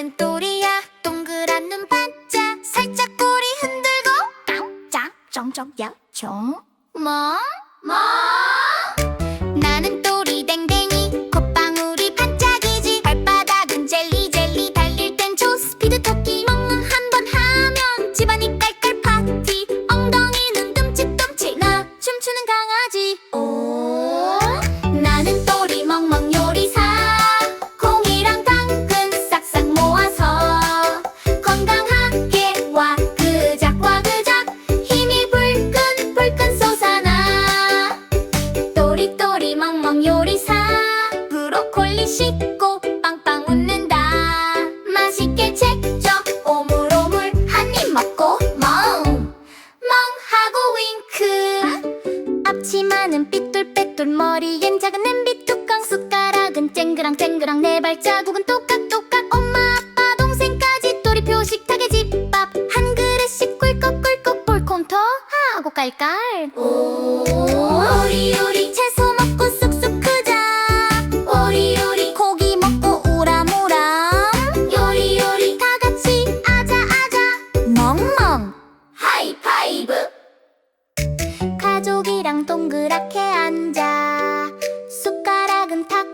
나는 또리야. 동그란 눈 반짝. 살짝 꼬리 흔들고. 깜짝 정적 야정. 뭐? 멍멍 요리사. 브로콜리 씻고 빵빵 웃는다. 맛있게 제껴 오물오물 한 입 먹고 멍. 멍하고 윙크. 앞치마는 삐뚤빼뚤 머리엔 작은 냄비 뚜껑 숟가락은 쨍그랑 쨍그랑 네 발자국은 똑깍똑깍 엄마 아빠 동생까지 또리 표식 닭의 집밥. 한 그릇씩 꿀꺽꿀꺽 볼콘토 하고 깔깔. 오 동그랗게 앉아. 숟가락은 탁